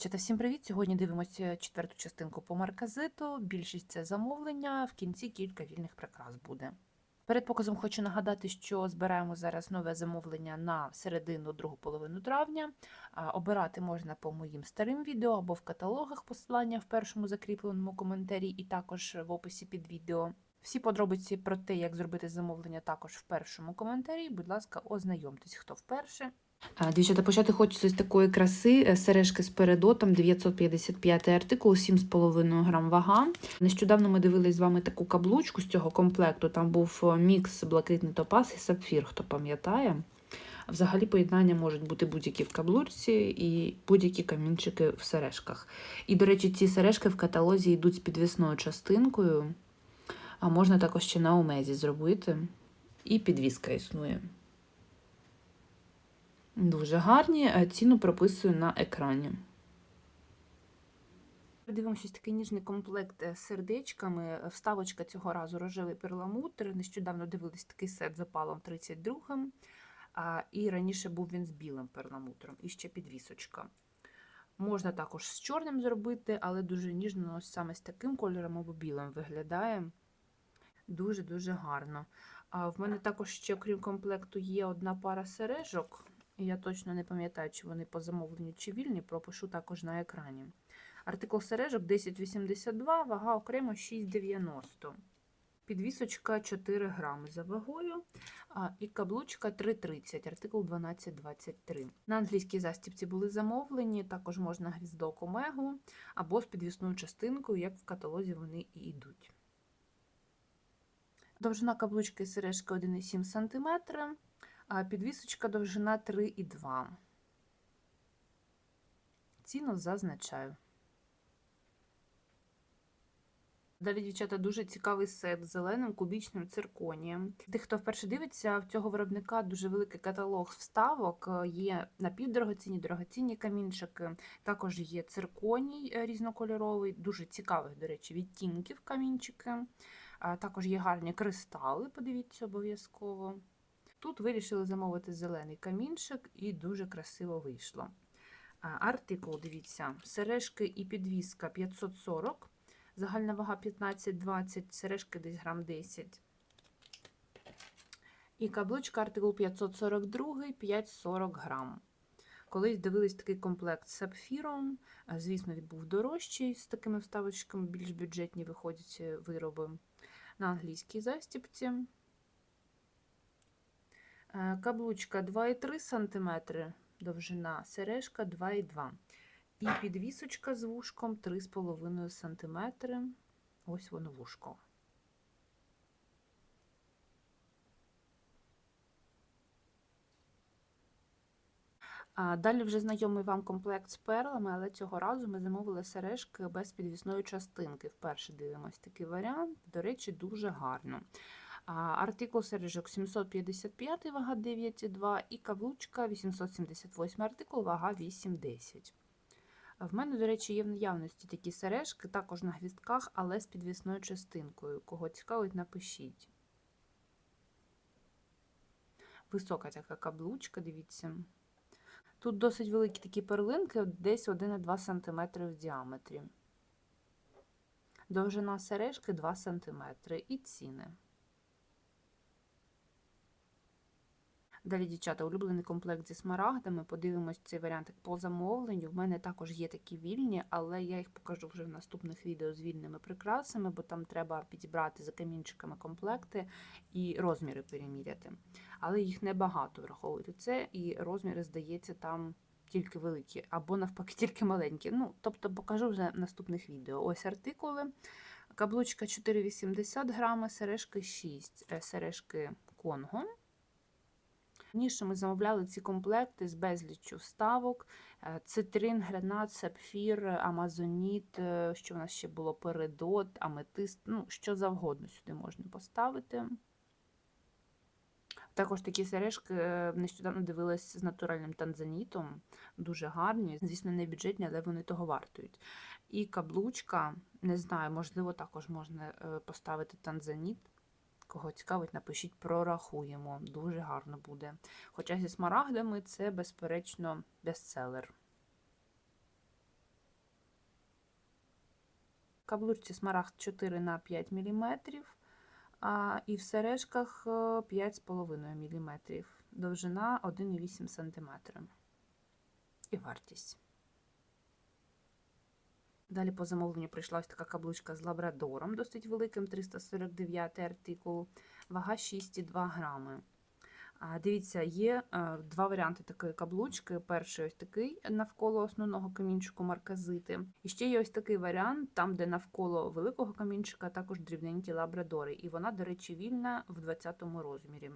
Чата, всім привіт! Сьогодні дивимося четверту частинку по марказиту. Більшість це замовлення, в кінці кілька вільних прикрас буде. Перед показом хочу нагадати, що збираємо зараз нове замовлення на середину, другу половину травня. Обирати можна по моїм старим відео або в каталогах посилання в першому закріпленому коментарі, і також в описі під відео. Всі подробиці про те, як зробити замовлення, також в першому коментарі. Будь ласка, ознайомтесь, хто вперше. Дівчата, почати хочеться з такої краси. Е, Сережки з передотом, 955 артикул, 7,5 грам вага. Нещодавно ми дивились з вами таку каблучку з цього комплекту. Там був е, мікс блакитний топаз і сапфір, хто пам'ятає. Взагалі поєднання можуть бути будь-які в каблучці і будь-які камінчики в сережках. І, до речі, ці сережки в каталозі йдуть з підвісною частинкою, а можна також ще на омезі зробити. І підвіска існує. Дуже гарні. е, Ціну прописую на екрані. Дивимося такий ніжний комплект е, з сердечками. Вставочка цього разу рожевий перламутр. Нещодавно дивились такий сет з опалом 32-м. А, І раніше був він з білим перламутром. І ще підвісочка. Можна також з чорним зробити, але дуже ніжно ось саме з таким кольором або білим виглядає. Дуже-дуже гарно. А в мене також ще, крім комплекту, є одна пара сережок. Я точно не пам'ятаю, чи вони по замовленню чи вільні, пропишу також на екрані. Артикул сережок 1082, вага окремо 6,90. Підвісочка 4 грами за вагою, і каблучка 3,30, артикул 1223. На англійській застібці були замовлені, також можна гвіздок омегу або з підвісною частинкою, як в каталозі вони і йдуть. Довжина каблучки і сережки 1,7 см, підвісочка довжина 3,2. Ціну зазначаю. Далі, дівчата, дуже цікавий сет з зеленим кубічним цирконієм. Тих, хто вперше дивиться, в цього виробника дуже великий каталог вставок. Е, Є напівдорогоцінні, дорогоцінні камінчики, також є цирконій е, різнокольоровий, дуже цікавих, до речі, відтінків камінчики. Також є гарні кристали, подивіться обов'язково. Тут вирішили замовити зелений камінчик і дуже красиво вийшло. Артикул, дивіться, сережки і підвіска 540, загальна вага 15-20, сережки десь грам 10. І каблучка артикул 542, 540 грам. Колись дивились такий комплект з сапфіром. Звісно, він був дорожчий, з такими вставочками більш бюджетні виходять е, вироби на англійській застіпці. Е, Каблучка 2,3 см, довжина, сережка 2,2 І підвісочка з вушком 3,5 см. Ось воно вушко. Далі вже знайомий вам комплект з перлами, але цього разу ми замовили сережки без підвісної частинки. Вперше дивимось такий варіант. До речі, дуже гарно. Артикул сережок 755, вага 9,2 і каблучка 878 артикул, вага 8,10. В мене, до речі, є в наявності такі сережки, також на гвістках, але з підвісною частинкою. Кого цікавить, напишіть. Висока така каблучка, дивіться. Тут досить великі такі перлинки, десь 1,2 см в діаметрі. Довжина сережки 2 см і ціни. Далі, дівчата, улюблений комплект зі смарагдами. Подивимось цей варіантик по замовленню. В мене також є такі вільні, але я їх покажу вже в наступних відео з вільними прикрасами, бо там треба підібрати за камінчиками комплекти і розміри переміряти. Але їх небагато враховуйте це, і розміри, здається, там тільки великі, або навпаки, тільки маленькі. Ну, тобто покажу вже в наступних відео. Ось артикули. Каблучка 4,80 грами, сережки 6, е, сережки Конго. Раніше ми замовляли ці комплекти з безліччю вставок: е, цитрин, гранат, сапфір, амазоніт, е, що в нас ще було передот, аметист, ну, що завгодно сюди можна поставити. Також такі сережки е, нещодавно дивилась з натуральним танзанітом, дуже гарні, звісно, не бюджетні, але вони того вартують. І каблучка, не знаю, можливо, також можна поставити танзаніт. Кого цікавить, напишіть, прорахуємо. Дуже гарно буде. Хоча зі смарагдами це, безперечно, бестселер. Каблучці смарагд 4 на 5 мм, а, і в сережках е, 5,5 мм, довжина 1,8 см. І вартість. Далі по замовленню прийшла ось така каблучка з лабрадором, досить великим, 349 артикул, вага 6,2 грами. Дивіться, є е, два варіанти такої каблучки. Перший ось такий навколо основного камінчику марказити. І ще є ось такий варіант, там, де навколо великого камінчика також дрібненькі лабрадори. І вона, до речі, вільна в 20-му розмірі.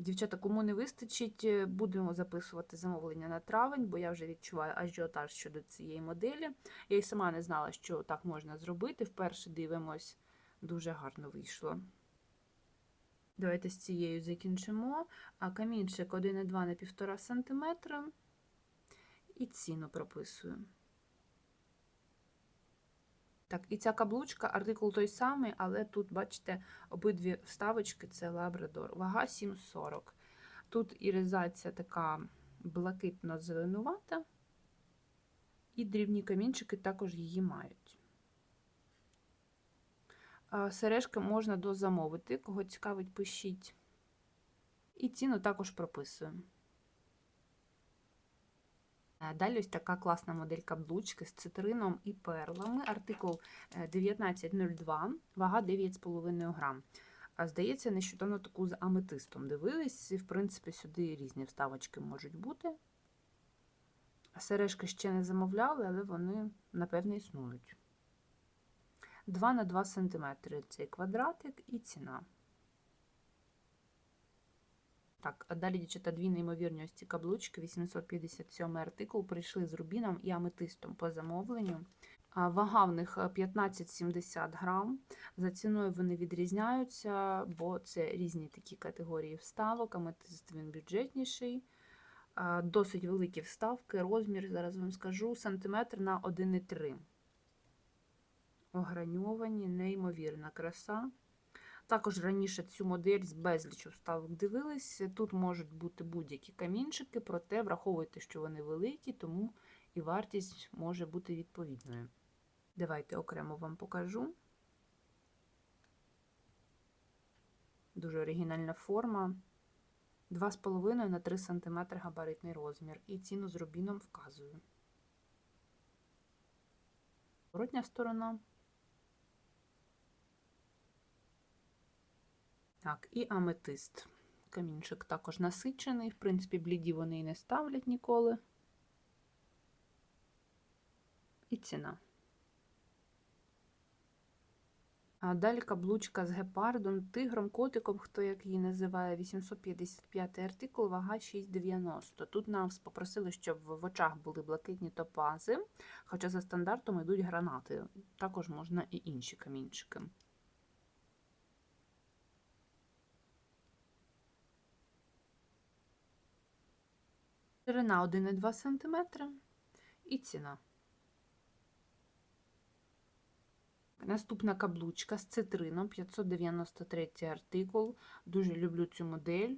Дівчата, кому не вистачить, е, будемо записувати замовлення на травень, бо я вже відчуваю ажіотаж щодо цієї моделі. Я й сама не знала, що так можна зробити. Вперше дивимось, дуже гарно вийшло. Давайте з цією закінчимо. А камінчик 1,2 на 1,5 см. І ціну прописую. Так, і ця каблучка, артикул той самий, але тут, бачите, обидві вставочки це лабрадор. Вага 7,40. Тут іризація така блакитно-зеленувата, і дрібні камінчики також її мають. Сережки можна дозамовити, кого цікавить, пишіть. І ціну також прописую. Е, Далі ось така класна модель каблучки з цитрином і перлами. Артикул е, 1902, вага 9,5 грам. Здається, нещодавно таку з аметистом дивились. В принципі, сюди різні вставочки можуть бути. Сережки ще не замовляли, але вони, напевно, існують. 2 на 2 см цей квадратик і ціна. Так, далі, дівчата, дві ці каблучки, 857 артикул, прийшли з рубіном і аметистом по замовленню. Вага в них 15-70 грам. За ціною вони відрізняються, бо це різні такі категорії вставок, аметист він бюджетніший. Досить великі вставки, розмір, зараз вам скажу, сантиметр на 1,3. Ограньовані, неймовірна краса. Також раніше цю модель з безлічу вставок дивились. Тут можуть бути будь-які камінчики, проте враховуйте, що вони великі, тому і вартість може бути відповідною. Давайте окремо вам покажу. Дуже оригінальна форма. 2,5 на 3 см габаритний розмір. І ціну з рубіном вказую. Воротня сторона. Так, і аметист. Камінчик також насичений. В принципі, бліді вони і не ставлять ніколи. І ціна. А далі каблучка з гепардом, тигром, котиком, хто як її називає, 855 артикул, вага 6,90. Тут нас попросили, щоб в очах були блакитні топази, хоча за стандартом йдуть гранати. Також можна і інші камінчики. Ширина 1,2 см і ціна. Наступна каблучка з цитрином, 593 артикул. Дуже люблю цю модель.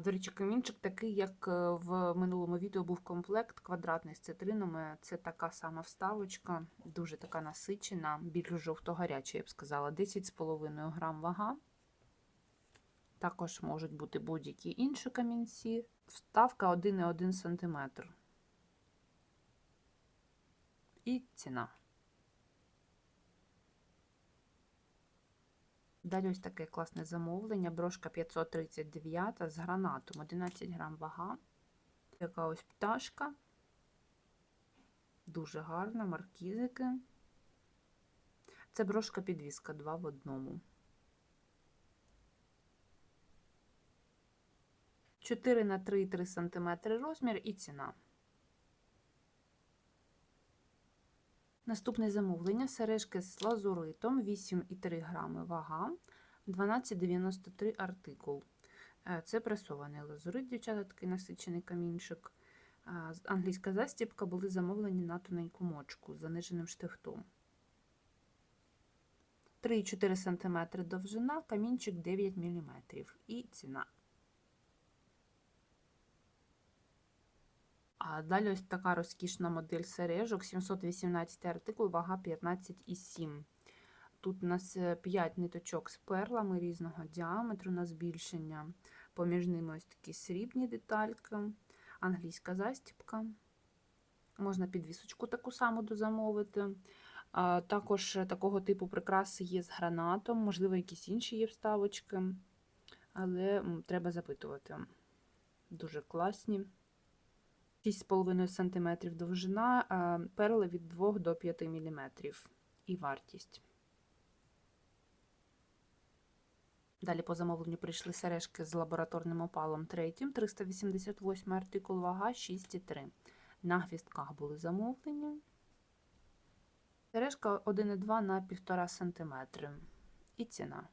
До речі, камінчик такий, як е, в минулому відео був комплект квадратний з цитринами. Це така сама вставочка, дуже така насичена, більш жовто-гаряча, я б сказала, 10,5 грам вага. Також можуть бути будь-які інші камінці. Вставка 1,1 см. І ціна. Далі ось таке класне замовлення. Брошка 539 з гранатом, 11 грам вага. Така ось пташка. Дуже гарна, маркізики. Це брошка підвіска 2 в одному. 4 на 3,3 см розмір і ціна. Наступне замовлення сережки з лазуритом 8,3 грами вага, 12,93 артикул. Е, Це пресований лазурит, дівчата, такий насичений камінчик. Е, Англійська застібка були замовлені на тоненьку мочку з заниженим штифтом. 3,4 см довжина, камінчик 9 мм і ціна. А далі ось така розкішна модель сережок, 718 артикул, вага 15,7. Тут у нас 5 ниточок з перлами різного діаметру на збільшення. Поміж ними ось такі срібні детальки, англійська застіпка. Можна підвісочку таку саму дозамовити. Також такого типу прикраси є з гранатом, можливо, якісь інші є вставочки, але треба запитувати. Дуже класні. 6,5 см довжина, перли від 2 до 5 мм і вартість. Далі по замовленню прийшли сережки з лабораторним опалом третім, 388 артикул, вага 6,3. На гвістках були замовлені. Сережка 1,2 на 1,5 см. І ціна.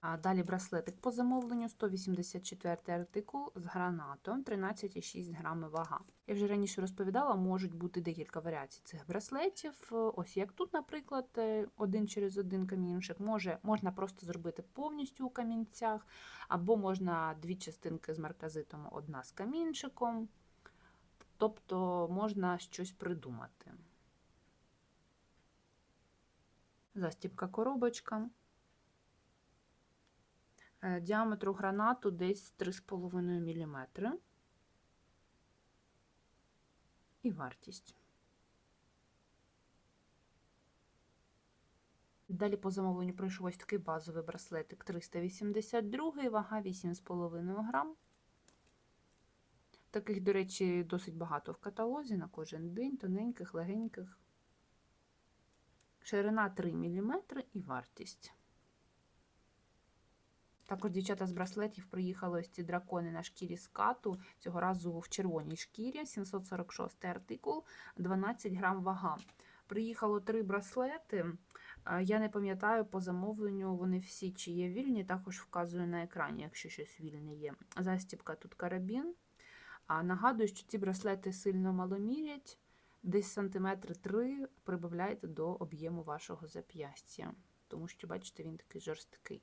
А далі браслетик по замовленню 184 артикул з гранатом 13,6 грами вага. Я вже раніше розповідала, можуть бути декілька варіацій цих браслетів. Ось як тут, наприклад, е, один через один камінчик. Може, можна просто зробити повністю у камінцях, або можна дві частинки з марказитом, одна з камінчиком. Тобто можна щось придумати. Застіпка коробочка. Е, Діаметру гранату десь 3,5 мм. І вартість. Далі по замовленню пройшов ось такий базовий браслетик 382, вага 8,5 грам. Таких, до речі, досить багато в каталозі на кожен день, тоненьких, легеньких. Ширина 3 мм і вартість. Також дівчата з браслетів приїхали ось ці дракони на шкірі скату, цього разу в червоній шкірі, 746 артикул, 12 грам вага. Приїхало три браслети. Е, Я не пам'ятаю, по замовленню вони всі чи є вільні, також вказую на екрані, якщо щось вільне є. Застібка тут карабін. А нагадую, що ці браслети сильно маломірять, десь сантиметри 3 прибавляйте до об'єму вашого зап'ястя, тому що, бачите, він такий жорсткий.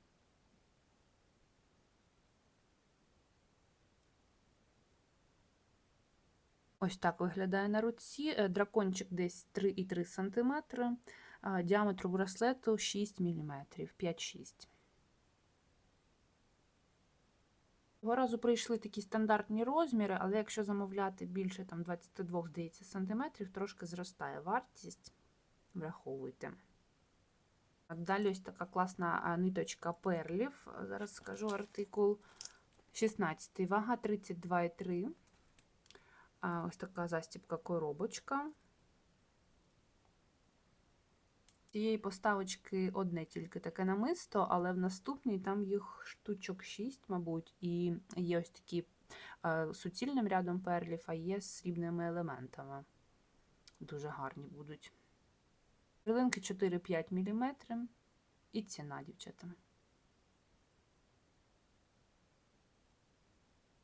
Ось так виглядає на руці. Е, Дракончик десь 3,3 см, а діаметру браслету 6 мм, 5-6. Цього разу прийшли такі стандартні розміри, але якщо замовляти більше там 22, здається, сантиметрів, трошки зростає вартість. Враховуйте. Далі ось така класна ниточка перлів. Зараз скажу артикул 16, вага 32,3. Ось така застібка коробочка. Цієї поставочки одне тільки таке намисто, але в наступній там їх штучок 6, мабуть, і є ось такі е, суцільним рядом перлів, а є з срібними елементами. Дуже гарні будуть. Перлинки 4-5 мм і ціна, дівчата.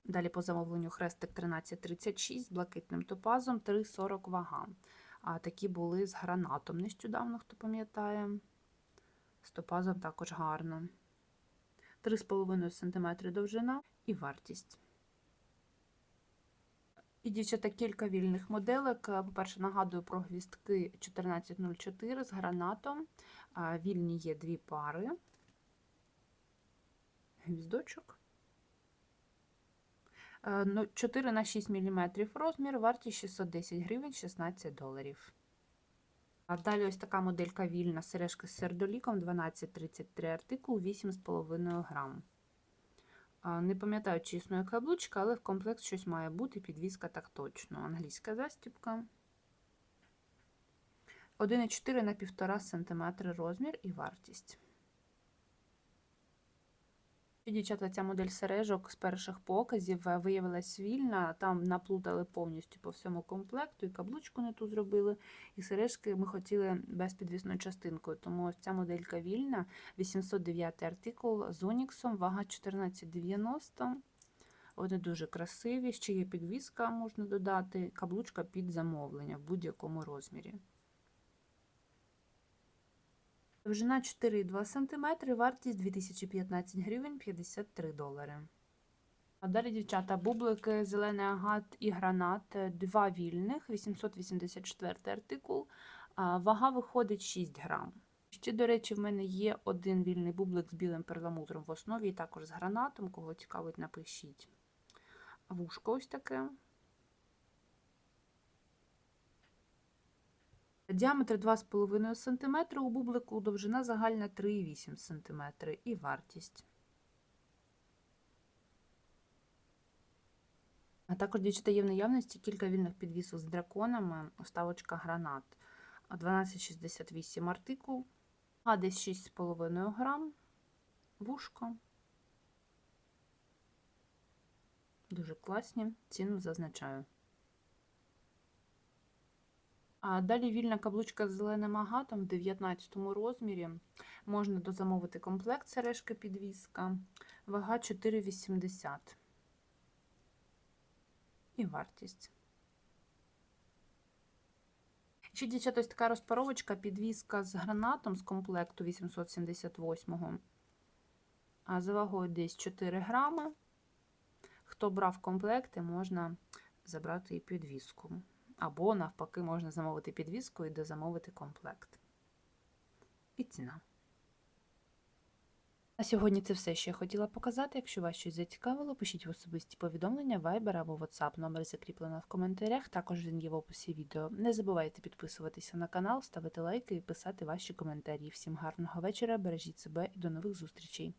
Далі по замовленню хрестик 1336 з блакитним топазом 3,40 вага. А такі були з гранатом нещодавно, хто пам'ятає. З топазом також гарно. 3,5 см довжина і вартість. І, дівчата, кілька вільних моделек. По-перше, нагадую про гвістки 1404 з гранатом. Вільні є дві пари. Гвіздочок. 4 на 6 мм розмір, вартість 610 гривень 16 доларів. А далі ось така моделька вільна сережка з сердоліком 1233 артикул 8,5 грам. Не пам'ятаю, чи існує каблучка, але в комплект щось має бути, підвіска так точно. Англійська застібка. 1,4 на 1,5 см розмір і вартість. Дівчата, ця модель сережок з перших показів е, виявилась вільна, там наплутали повністю по всьому комплекту, і каблучку не ту зробили, і сережки ми хотіли без підвісною частинкою. Тому ось ця моделька вільна, 809 артикул з Оніксом, вага 1490. Вони дуже красиві, ще є підвіска, можна додати, каблучка під замовлення в будь-якому розмірі. Довжина 4,2 см, вартість 2015 гривень 53 долари. А далі, дівчата, бублики, зелений агат і гранат, два вільних, 884 артикул. Вага виходить 6 грам. Ще, до речі, в мене є один вільний бублик з білим перламутром в основі, і також з гранатом. Кого цікавить, напишіть. Вушко ось таке. Діаметр 2,5 см, у бублику довжина загальна 3,8 см і вартість. А також дівчата є в наявності кілька вільних підвісок з драконами, оставочка гранат. 1268 артикул, а десь 6,5 грам, вушко. Дуже класні, ціну зазначаю. Далі вільна каблучка з зеленим агатом в 19 розмірі. Можна дозамовити комплект сережка підвіска. Вага 4,80. І вартість. Ще, дівчата, ось така розпаровочка, підвіска з гранатом з комплекту 878-го. А за вагою десь 4 грами. Хто брав комплекти, можна забрати і підвіску. Або, навпаки, можна замовити підвіску і дозамовити комплект. І ціна. На сьогодні це все, що я хотіла показати. Якщо вас щось зацікавило, пишіть в особисті повідомлення, Viber або WhatsApp. Номер закріплено в коментарях, також він є в описі відео. Не забувайте підписуватися на канал, ставити лайки і писати ваші коментарі. Всім гарного вечора, бережіть себе і до нових зустрічей!